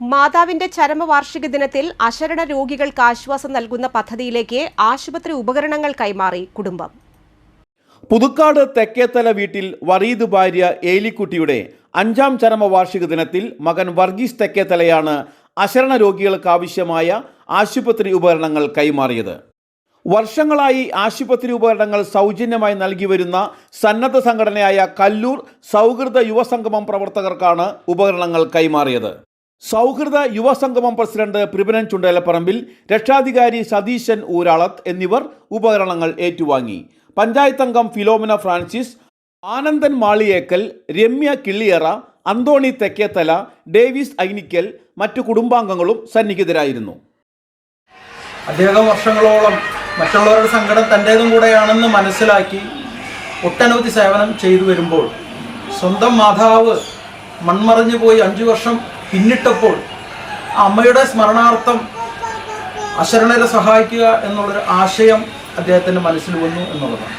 മാതാവിന്റെ ചരമവാർഷിക ദിനത്തിൽ അശരണ രോഗികൾക്ക് ആശ്വാസം നൽകുന്ന പദ്ധതിയിലേക്ക് ആശുപത്രി ഉപകരണങ്ങൾ കൈമാറി കുടുംബം. പുതുക്കാട് തെക്കേത്തല വീട്ടിൽ വറീദ് ഭാര്യ ഏലിക്കുട്ടിയുടെ അഞ്ചാം ചരമവാർഷിക ദിനത്തിൽ മകൻ വർഗീസ് തെക്കേത്തലയാണ് അശരണ രോഗികൾക്ക് ആവശ്യമായ ആശുപത്രി ഉപകരണങ്ങൾ കൈമാറിയത്. വർഷങ്ങളായി ആശുപത്രി ഉപകരണങ്ങൾ സൗജന്യമായി നൽകി വരുന്ന സന്നദ്ധ സംഘടനയായ കല്ലൂർ സൗഹൃദ യുവസംഗമം പ്രവർത്തകർക്കാണ് ഉപകരണങ്ങൾ കൈമാറിയത്. സൗഹൃദ യുവസംഗമം പ്രസിഡന്റ് പ്രിപുനൻ ചുണ്ടേലപ്പറമ്പിൽ രക്ഷാധികാരി സതീശൻ ഊരാളത്ത് എന്നിവർ ഉപകരണങ്ങൾ ഏറ്റുവാങ്ങി. പഞ്ചായത്ത് അംഗം ഫിലോമിന ഫ്രാൻസിസ് ആനന്ദൻ മാളിയേക്കൽ രമ്യ കിള്ളിയറ അന്തോണി തെക്കേത്തല ഡേവിസ് ഐനിക്കൽ മറ്റു കുടുംബാംഗങ്ങളും സന്നിഹിതരായിരുന്നു. അദ്ദേഹം വർഷങ്ങളോളം മറ്റുള്ളവരുടെ സങ്കടം തന്റേതും കൂടെയാണെന്ന് മനസ്സിലാക്കി ഒട്ടനവധി സേവനം ചെയ്തു വരുമ്പോൾ സ്വന്തം മാതാവ് മൺമറഞ്ഞു പോയി അഞ്ചു വർഷം പിന്നിട്ടപ്പോൾ അമ്മയുടെ സ്മരണാർത്ഥം അശരണരെ സഹായിക്കുക എന്നുള്ളൊരു ആശയം അദ്ദേഹത്തിന്റെ മനസ്സിൽ വന്നു എന്നുള്ളതാണ്.